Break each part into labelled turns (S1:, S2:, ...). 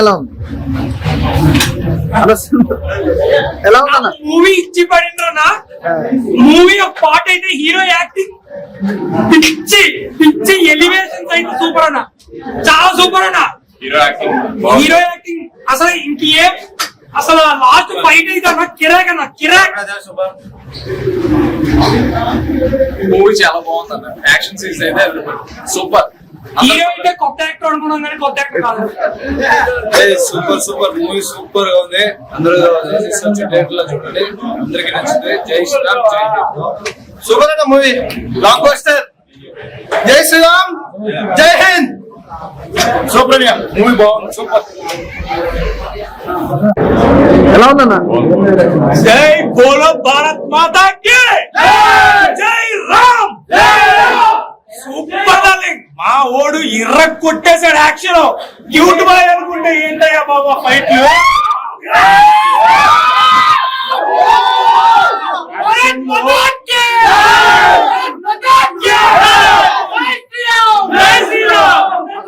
S1: ఎలా ఉంది? ఎలా ఉందన్న
S2: మూవీ ఇచ్చి పడిండ్రనా మూవీ ఒక పాట అయితే హీరో యాక్టింగ్. పిచ్చి పిచ్చి ఎలివేషన్స్ అయితే సూపర్ అన్న. చాలా సూపర్ అన్న.
S3: Hero acting
S2: hero acting. అసలు ఇంకేం అసలు లాస్ట్ ఫైట్ అయితే అన్న కిరాక్ అన్న కిరాక్.
S3: మూవీ చాలా బాగుంది అన్న. యాక్షన్ సీన్స్ అయితే సూపర్.
S2: హీరో అయితే కొత్త యాక్టర్ అనుకున్నాం కానీ కొత్త యాక్టర్ కాదు.
S4: సూపర్ సూపర్ మూవీ సూపర్గా ఉంది. అందరూ చూడండి. అందరికి నచ్చింది. జై శ్రీరామ్ జై హింద్. సూపర్ అన్న movie? Long poster Jai Sriram Jai Hind. Super movie బాగుంది సూపర్.
S1: ఎలా ఉందన్న?
S2: జై బోలో భారత్ మాతా కి జై రామ్ సూపర్ డార్లింగ్ మా ఓడు ఇర్ర కొట్టేశాడు యాక్షన్. క్యూట్ బాయ్ అనుకుంటే ఏంటయ్యా బాబా ఫైట్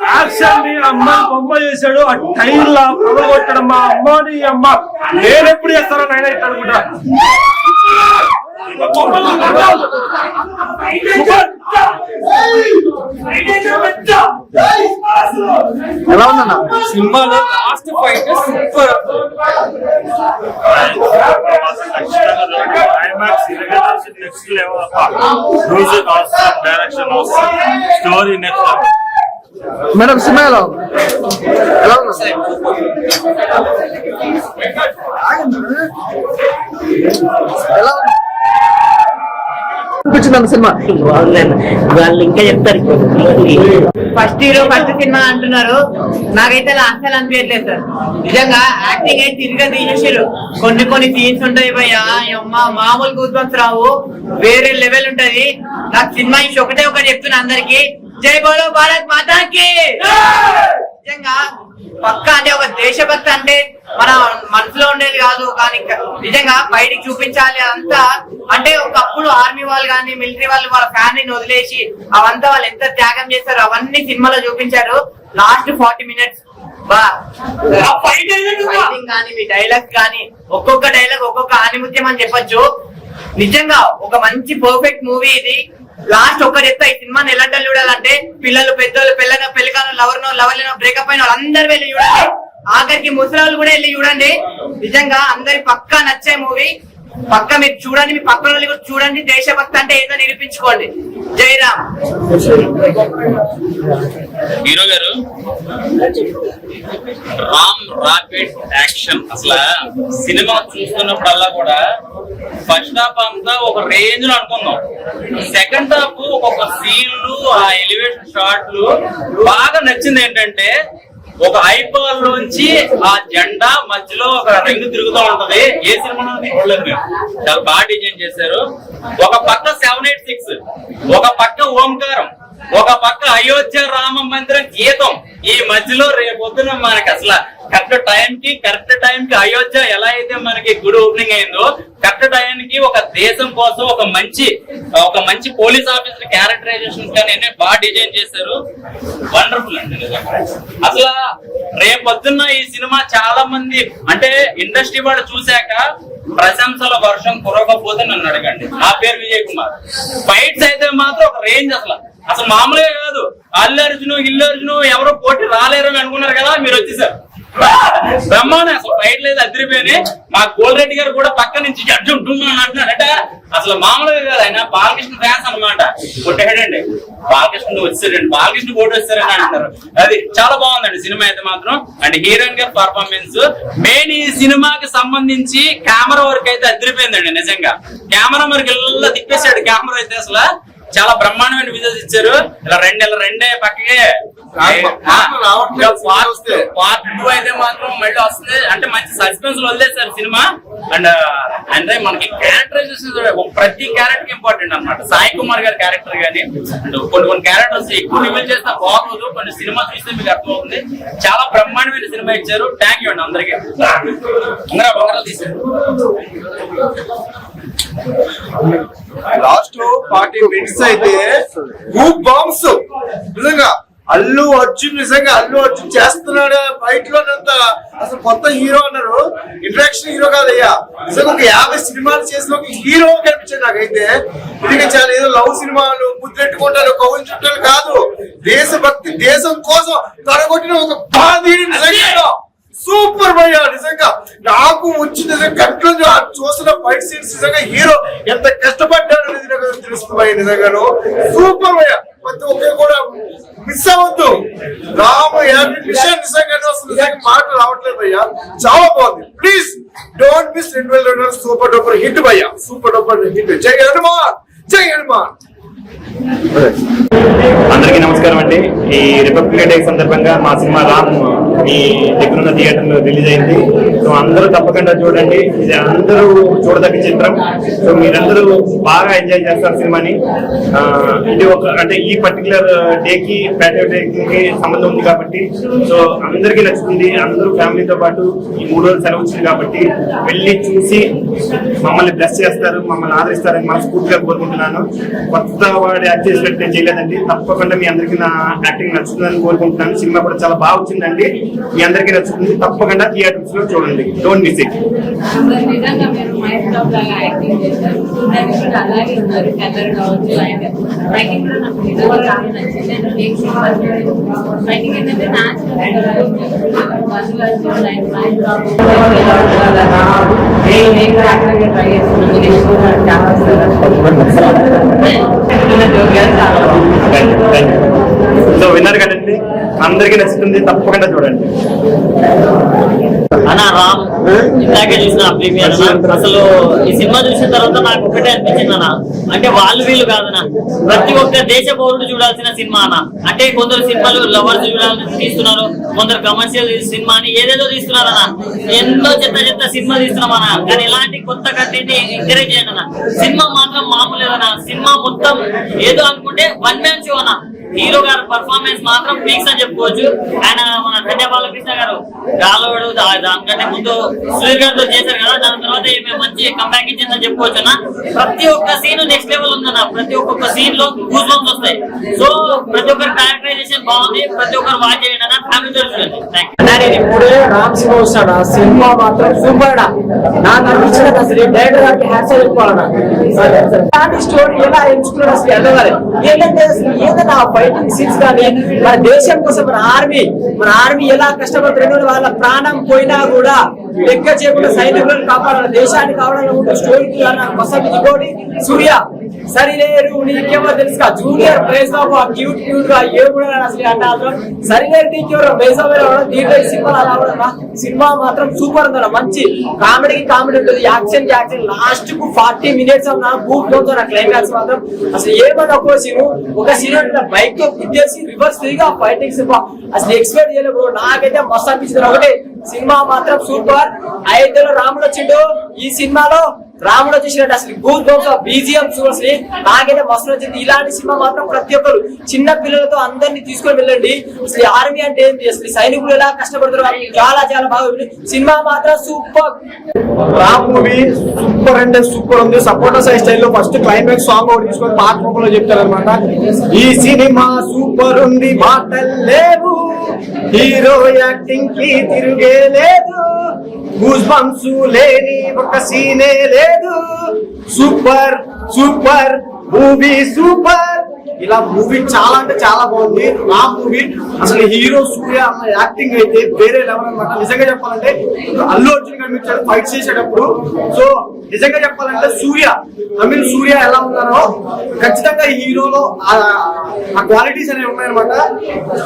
S5: యాక్షన్ని అమ్మ బొమ్మ చేశాడు ఆ టైర్ లా కొట్టడం మా అమ్మని అమ్మ. నేను ఎప్పుడు చేస్తానో నాయన ఇట్లా అనుకుంటా.
S1: ఎలా ఉందన్న?
S4: సినిమాలో last fight super
S6: next level music అవసరం డైరెక్షన్ అవసరం స్టోరీ నెక్స్ట్
S1: మేడం సినిమా ఎలా ఉంది? ఎలా ఉంది ఎలా ఉంది? అనిపించింది సినిమా.
S7: వాళ్ళు ఇంకా చెప్తారు ఫస్ట్ హీరో ఫస్ట్ సినిమా అంటున్నారు. నాకైతే అలా అస్సలు అనిపించట్లేదు సార్. నిజంగా యాక్టింగ్ అయితే తిరిగి తీసేసారు కొన్ని కొన్ని సీన్స్ ఉంటాయి భయ్యా. అమ్మ మామూలు గూస్ రావు. వేరే లెవెల్ ఉంటది. నాకు సినిమా ఇచ్చి ఒకటే ఒకటి చెప్తున్నా అందరికి. జై బోలో భారత్ మాతాకి! నిజంగా పక్క అంటే ఒక దేశభక్తి అంటే మన మనసులో ఉండేది కాదు కానీ నిజంగా బయటికి చూపించాలి అంతా. అంటే ఒకప్పుడు ఆర్మీ వాళ్ళు కానీ మిలిటరీ వాళ్ళు వాళ్ళ ఫ్యామిలీని వదిలేసి అవంతా వాళ్ళు ఎంత త్యాగం చేశారు అవన్నీ సినిమాలో చూపించారు. Last forty minutes. ఫైటింగ్ కానీ మీ డైలాగ్స్ కానీ ఒక్కొక్క డైలాగ్ ఒక్కొక్క ఆనిముత్యం అని చెప్పొచ్చు. నిజంగా ఒక మంచి పర్ఫెక్ట్ మూవీ ఇది. లాస్ట్ ఒక్కటి చెప్తా ఈ సినిమాని ఎలాంటి చూడాలంటే పిల్లలు పెద్దోళ్ళు పిల్లగా పెళ్ళిగానో లవర్నో లవర్లేనో బ్రేకప్ అయిన వాళ్ళందరూ వెళ్ళి చూడండి. ఆఖరికి ముసలాళ్ళు కూడా వెళ్ళి చూడండి. నిజంగా అందరి పక్కా నచ్చే మూవీ పక్క మీరు చూడండి మీ పక్కన వాళ్ళు చూడండి. దేశభక్తి అంటే ఏదో నిరూపించుకోండి. జయరామ్
S3: హీరో గారు రామ్ రాకెట్ యాక్షన్. అసలు సినిమా చూస్తున్నప్పుడల్లా కూడా ఫస్ట్ హాఫ్ అంతా ఒక రేంజ్లో అనుకుందాం. సెకండ్ హాఫ్ ఒక్కొక్క సీన్లు ఆ ఎలివేషన్ షాట్లు బాగా నచ్చింది ఏంటంటే ఒక ఐపాల్ నుంచి ఆ జెండా మధ్యలో ఒక రింగ్ తిరుగుతూ ఉంటది. ఏ సినిమా చూడలేదు మేము. చాలా బాగా డిజైన్ చేశారు. ఒక పక్క సెవెన్ ఎయిట్ సిక్స్ ఒక పక్క ఓంకారం ఒక పక్క అయోధ్య రామ మందిరం గీతం ఈ మధ్యలో రేపొద్దున మనకి అసలు కరెక్ట్ టైం కి కరెక్ట్ టైం కి అయోధ్య ఎలా అయితే మనకి గుడి ఓపెనింగ్ అయిందో కరెక్ట్ టైంకి ఒక దేశం కోసం ఒక మంచి ఒక మంచి పోలీస్ ఆఫీసర్ క్యారెక్టరైజేషన్ కానీ బాగా డిజైన్ చేశారు. వండర్ఫుల్ అండి అసలు రేపొద్దున్న ఈ సినిమా చాలా మంది అంటే ఇండస్ట్రీ వాళ్ళు చూశాక ప్రశంసల వర్షం కురవకపోతే నన్ను అడగండి. నా పేరు విజయ్ కుమార్. ఫైట్స్ అయితే మాత్రం ఒక రేంజ్ అసలు. అసలు మామూలుగా కాదు. అల్లు అర్జును ఇల్లు ఎవరో పోటీ రాలేరు అని అనుకున్నారు కదా మీరు వచ్చేసారు. బ్రహ్మాండం అసలు ఫైట్ లేదు అదిరిపోయి మా కోల్రెడ్డి గారు కూడా పక్క నుంచి జడ్జి ఉంటున్నాను అంటున్నారట. అసలు మామూలుగా కాదు ఆయన బాలకృష్ణ ఫ్యాన్స్ అనమాట కొట్టేడండి బాలకృష్ణ వచ్చారండి బాలకృష్ణ ఓటు వచ్చారని అంటారు అది చాలా బాగుందండి సినిమా అయితే మాత్రం. అండ్ హీరోయిన్ గారి పర్ఫార్మెన్స్ మెయిన్ ఈ సినిమాకి సంబంధించి కెమెరా వర్క్ అయితే అదిరిపోయిందండి నిజంగా. కెమెరా మరి ఇల్లా తిప్పేశాడు కెమెరా అయితే అసలు. చాలా బ్రహ్మాండమైన విజువల్స్ ఇచ్చారు. ఇలా రెండు ఇలా రెండే పక్కకే. పార్ట్ టూ అయితే మాత్రం మళ్ళీ వస్తుంది. అంటే మంచి సస్పెన్స్ వదిలేసారు సినిమా. అండ్ అంటే మనకి క్యారెక్టరైజేషన్ ప్రతి క్యారెక్టర్ ఇంపార్టెంట్ అన్నమాట. సాయి కుమార్ గారి క్యారెక్టర్ గానీ అండ్ కొన్ని కొన్ని క్యారెక్టర్స్ ఎక్కువ రివీల్ చేస్తే బాగోదు. కొన్ని సినిమా చూస్తే మీకు అర్థమవుతుంది. చాలా బ్రహ్మాండమైన సినిమా ఇచ్చారు. థ్యాంక్ యూ అండి అందరికీ. ఉంగరా ఉంగరాలు తీశారు
S4: లాస్ట్ ఫార్టీ మినిట్స్ అయితే గూప్ బాంబ్స్ నిజంగా
S8: అల్లు అర్జున్ నిజంగా అల్లు అర్జున్ చేస్తున్నాడు బయట లోనంత అసలు కొత్త హీరో అన్నారు. ఇంట్రాక్షన్ హీరో కాదయ్యా. నిజంగా ఒక యాభై సినిమాలు చేసిన ఒక హీరో కనిపించాడు నాకైతే. ఇది చాలా ఏదో లవ్ సినిమాలు ముద్దెట్టుకుంటారు కౌన్ చుట్టాలు కాదు. దేశభక్తి దేశం కోసం తడగొట్టిన ఒక బాధీని నిజంగా. సూపర్ భయ్య నిజంగా. నాకు వచ్చి నిజంగా కంట్లో చూసిన ఫైట్ సీన్స్ నిజంగా హీరో ఎంత కష్టపడ్డాడు అనేది నాకు తెలుస్తుంది. నిజంగాను సూపర్ అయ్యా. ప్రతి ఒక్కరు కూడా మిస్ అవ్వద్దు. రాము విషయం నిజంగానే అసలు నిజంగా మాట రావట్లేదు అయ్యా. చాలా బాగుంది. ప్లీజ్ డోంట్ మిస్ రెండు వేల రెండు సూపర్ డూపర్ హిట్ అయ్యా. సూపర్ డూపర్ హిట్ జై హనుమాన్. జై హనుమాన్.
S9: అందరికీ నమస్కారం అండి. ఈ రిపబ్లిక్ డే సందర్భంగా మా సినిమా రామ్ మీ దగ్గరున్న థియేటర్లో రిలీజ్ అయింది. సో అందరూ తప్పకుండా చూడండి. ఇది అందరూ చూడదగ్గ చిత్రం. సో మీరందరూ బాగా ఎంజాయ్ చేస్తారు సినిమాని. ఇది ఒక అంటే ఈ పర్టికులర్ డే కి ప్యాట్రియాటిక్ డే కి సంబంధం ఉంది కాబట్టి సో అందరికీ నచ్చుతుంది. అందరూ ఫ్యామిలీతో పాటు ఈ మూడు రోజులు సెలవు వచ్చింది కాబట్టి వెళ్ళి చూసి మమ్మల్ని బ్లెస్ చేస్తారు మమ్మల్ని ఆదరిస్తారని మనస్ఫూర్తిగా కోరుకుంటున్నాను. కొత్త వాడి యాక్ట్ చేసినట్టు నేను చేయలేదండి. తప్పకుండా మీ అందరికీ నా యాక్టింగ్ నచ్చుతుందని కోరుకుంటున్నాను. సినిమా కూడా చాలా బాగా వచ్చిందండి. మీ అందరికీ నచ్చుతుంది. తప్పకుండా థియేటర్స్లో చూడండి. డోంట్ మిస్ ఇట్
S10: చాలా
S9: సో విన్నారు కదండి? అందరికీ నచ్చుతుంది తప్పకుండా చూడండి.
S11: అన్నా రామ్ ఇందాకే చూసిన ప్రీమియర్ అసలు ఈ సినిమా చూసిన తర్వాత నాకు ఒకటే అనిపించింది అన్న. అంటే వాళ్ళు వీళ్ళు కాదనా ప్రతి ఒక్క దేశ పౌరుడు చూడాల్సిన సినిమా అన్న. అంటే కొందరు సినిమాలు లవర్స్ చూడాలని తీస్తున్నారు కొందరు కమర్షియల్ సినిమా అని ఏదేదో తీస్తున్నారు అన్న. ఎన్నో చెత్త చెత్త సినిమా తీస్తున్నాం అన్న. కానీ ఇలాంటి కొత్త కంటెంట్ ఎంకరేజ్ చేయండి అన్న. సినిమా మాత్రం మామూలు సినిమా మొత్తం ఏదో అనుకుంటే వన్ మ్యాన్ షో అన్న. హీరో గారు పర్ఫార్మెన్స్ మాత్రం పీక్స్ అని చెప్పుకోవచ్చు. ఆయన మన ధన్య బాలకృష్ణ గారు గాలవాడు దానికంటే ముందు సుధీర్ గారితో చేశారు కదా దాని తర్వాత మంచి కంబ్యాక్ ఇచ్చిందని చెప్పుకోవచ్చు అన్న. ప్రతి ఒక్క సీన్ నెక్స్ట్ లెవెల్ ఉందన్న. ప్రతి ఒక్కొక్క సీన్లో గూస్ బంప్స్ వస్తాయి. సో ప్రతి ఒక్కరి క్యారెక్టరైజేషన్ బాగుంది. ప్రతి ఒక్కరు వాచ్ చేయండి అన్న. ఫ్యామిలీతో చూడండి
S12: నేను ఇప్పుడే రామ్ సినిమా వస్తాడు. సినిమా మాత్రం సూపర్ నాకు అనిపించినది అసలు. డైరెక్టర్ గారికి హ్యాట్స్ చెప్పుకోవాలన్నా. స్టోరీ ఎలా ఎంచుకున్నాడు అసలు? ఎదగాలి ఏంటంటే అసలు ఏదైనా ఫైటింగ్ సిక్స్ కానీ మన దేశం కోసం మన ఆర్మీ మన ఆర్మీ ఎలా కష్టపడుతున్నారు వాళ్ళ ప్రాణం పోయినా కూడా లెక్క చేయకుండా సైనికులను కాపాడాలి. దేశాన్ని కావాలని ఉంటే స్టోరీ కోసం ఇంకోటి సూర్య సరిలేరు నీకేమో తెలుసు జూనియర్ ప్రైజ్ బాబు ఆ క్యూట్ క్యూట్గా ఏ కూడా అసలు అంటే అసలు. సరిలేరు నీకెవరో? ప్రైజ్ బాబు దీంట్లో సినిమా రావడం సినిమా మాత్రం సూపర్ ఉంది మంచి. కామెడీకి కామెడీ ఉంటుంది. యాక్షన్ యాక్షన్ లాస్ట్కు ఫార్టీ మినిట్స్ నా బూట్ లోతో నా క్లైమాక్స్ మాత్రం. అసలు ఏమన్నా ఒక సీన్ ఒక సీన్ బైక్తో ఇచ్చేసి రివర్స్ తిరిగి ఆ ఫైటింగ్ సినిమా. అసలు ఎక్స్పెక్ట్ చేయలేదు నాకైతే మస్తు అనిపించింది. ఒకటి సినిమా మాత్రం సూపర్. అయోధ్యలో రాముడు వచ్చిండు. ఈ సినిమాలో రాముడు వచ్చేసినట్టు అసలు గూస్ బంప్స్ బీజిఎం చూసి నాకైతే మస్తు నచ్చింది. ఇలాంటి సినిమా మాత్రం ప్రతి ఒక్కరు చిన్న పిల్లలతో అందరినీ తీసుకొని వెళ్ళండి. అసలు ఆర్మీ అంటే ఏంటి? అసలు సైనికులు ఎలా కష్టపడతారు చాలా చాలా బాగా సినిమా మాత్రం సూపర్.
S13: రామ్ మూవీ సూపర్ అంటే సూపర్ ఉంది. సపోర్టర్ సైజ్ స్టైల్లో ఫస్ట్ క్లైమాక్స్ సాంగ్ ఒకటి తీసుకొని పాట రూపంలో చెప్తారు అనమాట ఈ సినిమా సూపర్ ఉంది. మాటలు లేవు. హీరో యాక్టింగ్కి తిరిగే లేదు. గూస్ బంప్స్ లేని ఒక సీనే లేదు. Super super movie super. ఇలా మూవీ చాలా అంటే చాలా బాగుంది. ఆ మూవీ అసలు హీరో సూర్య అన్న యాక్టింగ్ అయితే వేరే లెవెల్ అనమాట నిజంగా చెప్పాలంటే అల్లు అర్జున్ కనిపించాడు ఫైట్ చేసేటప్పుడు సో నిజంగా చెప్పాలంటే సూర్య తమిళ్ సూర్య ఎలా ఉన్నారో ఖచ్చితంగా ఈ హీరోలో ఆ క్వాలిటీస్ అనేవి ఉన్నాయన్నమాట.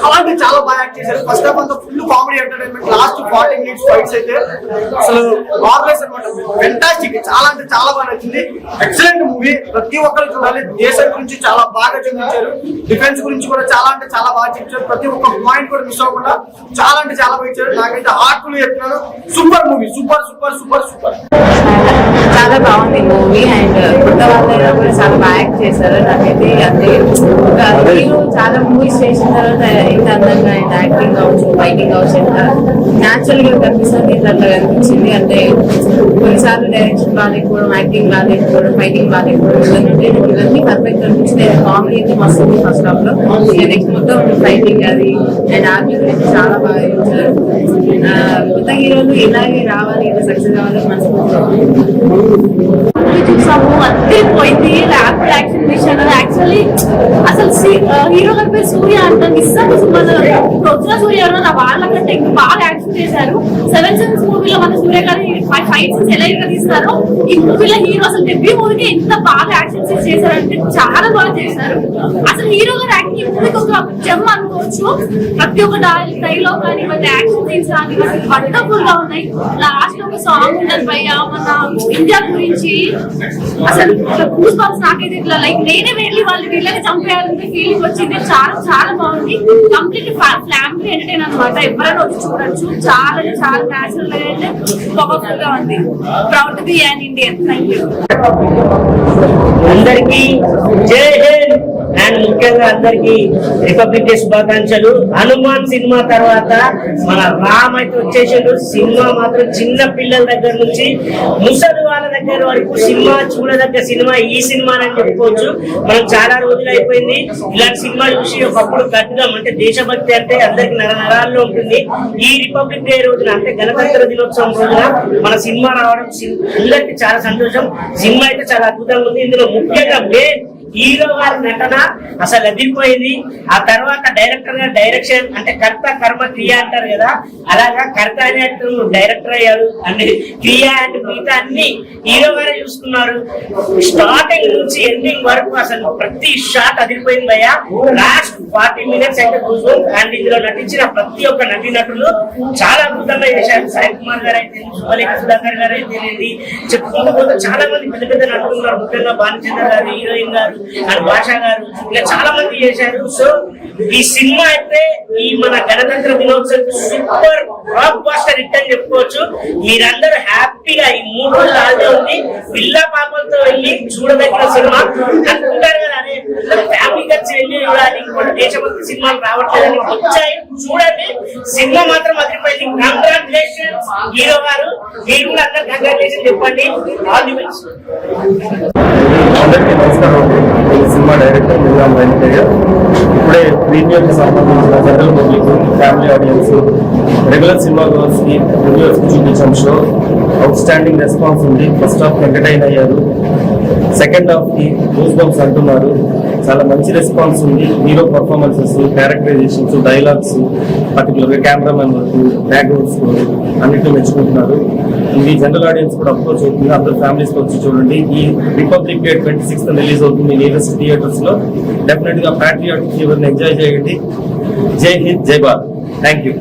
S13: చాలా అంటే చాలా బాగా యాక్ట్ చేశారు. First of all full comedy entertainment last forty minutes fights అయితే అసలు మార్వెస్ అనమాట ఫెంటాస్టిక్ చాలా అంటే చాలా బాగా నచ్చింది. ఎక్సలెంట్ మూవీ ప్రతి ఒక్కరు చూడాలి. దేశం గురించి చాలా బాగా చూపించారు. డిఫెన్స్ గురించి కూడా చాలా అంటే చాలా బాగా చూపించారు. ప్రతి ఒక్క పాయింట్ కూడా మిస్ అవ్వకుండా చాలా అంటే చాలా బాగా ఇచ్చారు. నాకైతే హార్ట్ఫుల్ చెప్తున్నాను. Super movie super super super super
S12: చాలా
S14: బాగుంది మూవీ అండ్ కొత్త వాళ్ళైనా కూడా చాలా బాగా యాక్ట్ చేశారు. నాకైతే అంటే ఒక హీరో చాలా మూవీస్ చేసిన తర్వాత ఎంత అందంగా అండ్ యాక్టింగ్ కావచ్చు ఫైటింగ్ కావచ్చు ఎంత న్యాచురల్గా కనిపిస్తుంది ఇంత అట్లా కనిపించింది. అంటే కొన్నిసార్లు డైరెక్షన్ బాగాలేకపోవడం యాక్టింగ్ బాగాలేకపోవడం ఫైటింగ్ బాగాలేకపోవడం ఇవన్నీ ఇవన్నీ పర్ఫెక్ట్ అనిపించింది కామెడీ అయితే మస్తు ఉంది ఫస్ట్ హాఫ్లో. నెక్స్ట్ మొత్తం ఫైటింగ్ అది అండ్ ఆర్మీ గురించి చాలా బాగా ఆ, కొత్త హీరోలు ఇలాగే రావాలి ఇలా సక్సెస్ కావాలని మనస్ఫూర్తిగా
S15: చూసాము అద్దరిపోయింది ర్యాపిడ్ యాక్షన్ విషయంలో యాక్చువల్లీ అసలు హీరో గారి పేరు సూర్య అంటాం. ఇస్తాను సుమన్ ఇప్పుడు సూర్య ఎవరో నా వాళ్ళకంటే ఇంకా బాగా యాక్షన్ చేశారు. సెవెన్ సెన్స్ మూవీలో మన సూర్య గారి ఫైవ్ సీన్స్ ఎలా ఎలా తీస్తారో ఈ మూవీలో హీరో అసలు డెబ్యూ మూవీకి ఎంత బాగా యాక్షన్ చేశారంటే చాలా బాగా చేశారు. అసలు హీరో గారు యాక్టింగ్ ఈ మూవీకి ఒక జమ్ అనుకోవచ్చు? ప్రతి ఒక్క డైలాగ్ కానీ ఇవన్నీ యాక్షన్ సీన్స్ కానీ వండర్ఫుల్గా ఉన్నాయి. లాస్ట్ ఒక సాంగ్ ఉండదు భయ్య మన ఇండియా గురించి. అసలు గూస్ బాక్స్ నాకైతే ఇట్లా లైక్ నేనే వెళ్ళి వాళ్ళు వీళ్ళని చంపేయాలంటే ఫీలింగ్ వచ్చింది. చాలా చాలా బాగుంది. కంప్లీట్ ఫ్యామిలీ ఎంటర్టైన్ అనమాట ఎవరైనా వచ్చి చూడొచ్చు. చాలా చాలా నేచురల్గా అయితే పవర్ఫుల్గా ఉంది. Proud be and Indian thank you
S16: అందరికీ జై హింద్. అండ్ ముఖ్యంగా అందరికి రిపబ్లిక్ డే శుభాకాంక్షలు. హనుమాన్ సినిమా తర్వాత మన రామ్ అయితే వచ్చేసాడు. సినిమా మాత్రం చిన్న పిల్లల దగ్గర నుంచి ముసలి వాళ్ళ దగ్గర వరకు సినిమా చూడదగ్గ సినిమా ఈ సినిమా అని చెప్పుకోవచ్చు. మనం చాలా రోజులు అయిపోయింది. ఇలాంటి సినిమా చూసి ఒకప్పుడు గట్టిగా అంటే దేశభక్తి అంటే అందరికి నర నరాల్లో ఉంటుంది. ఈ రిపబ్లిక్ డే రోజున అంటే గణతంత్ర దినోత్సవం రోజున మన సినిమా రావడం అందరికి చాలా సంతోషం. సినిమా అయితే చాలా అద్భుతంగా ఉంది. ఇందులో ముఖ్యంగా మెయిన్ హీరో గారి నటన అసలు అదిపోయింది ఆ తర్వాత డైరెక్టర్ గారు డైరెక్షన్ అంటే కర్త కర్మ క్రియ అంటారు కదా. అలాగా కర్త అనేట్టు డైరెక్టర్ అయ్యారు అండ్ క్రియ అండ్ మిగతా అన్ని హీరో గారే చూసుకున్నారు. స్టార్టింగ్ నుంచి ఎండింగ్ వరకు అసలు ప్రతి షాట్ అదిరిపోయింది అయ్యా లాస్ట్ ఫార్టీ మినిట్స్ అయితే కూర్చొని అండ్ ఇందులో నటించిన ప్రతి ఒక్క నటీనటులు చాలా అద్భుతంగా చేశారు. సాయి కుమార్ గారు అయితే సుమలేఖ సుధాకర్ గారు అయితే చెప్పుకుంటూ పోతే చాలా మంది పెద్ద పెద్ద నటులు ఉన్నారు. ముఖ్యంగా భానుచంద్ర గారు హీరోయిన్ గారు అండ్ భాష గారు ఇలా చాలా మంది చేశారు. సో ఈ సినిమా అయితే ఈ మన గణతంత్ర దినోత్సవం సూపర్ బ్లాక్ బాస్టర్ హిట్ అని చెప్పుకోవచ్చు. మీరందరూ హ్యాపీగా ఈ మూడు రోజులు ఆల్రెడీ ఉంది పిల్ల పాపలతో వెళ్ళి చూడదగిన సినిమా. అనుకుంటారు కదా అరే ఫ్యామిలీ కలిసి వెళ్ళి చూడాలి దేశభక్తి సినిమాలు రావట్లేదని వచ్చాయి. చూడండి. సినిమా మాత్రం అదిరిపోయింది. కంగ్రాచులేషన్ హీరో గారు. మీరు కూడా అందరు కంగ్రాచులేషన్ చెప్పండి. ఆల్ ది బెస్ట్
S17: నమస్కారం ఈ సినిమా డైరెక్టర్ నిజాం వెంకటయ్య ఇప్పుడే ప్రీమియర్కి సంబంధించిన general public family audience regular cinema గోల్స్కి కి చూపించాం షో అవుట్ స్టాండింగ్ రెస్పాన్స్ ఉంది. ఫస్ట్ హాఫ్ ఎంటర్టైన్ అయ్యారు. సెకండ్ హాఫ్కి గూస్ బంప్స్ అంటున్నారు. చాలా మంచి రెస్పాన్స్ ఉంది. హీరో పర్ఫార్మెన్సెస్ క్యారెక్టరైజేషన్స్ డైలాగ్స్ పర్టికులర్గా కెమెరామెన్ వర్క్ బ్యాక్గ్రౌండ్ స్కోర్ అన్నిటిని మెచ్చుకుంటున్నారు. ఇది జనరల్ ఆడియన్స్ కూడా అప్రోచ్ అవుతుంది. అందరు ఫ్యామిలీస్ వచ్చి చూడండి. ఈ Republic Day twenty sixth release అవుతుంది నియరెస్ట్ థియేటర్స్లో. డెఫినెట్గా ప్యాట్రియాటిక్ ఫీవర్ ఎంజాయ్ చేయండి. జై హింద్ జై భారత్ థ్యాంక్ యూ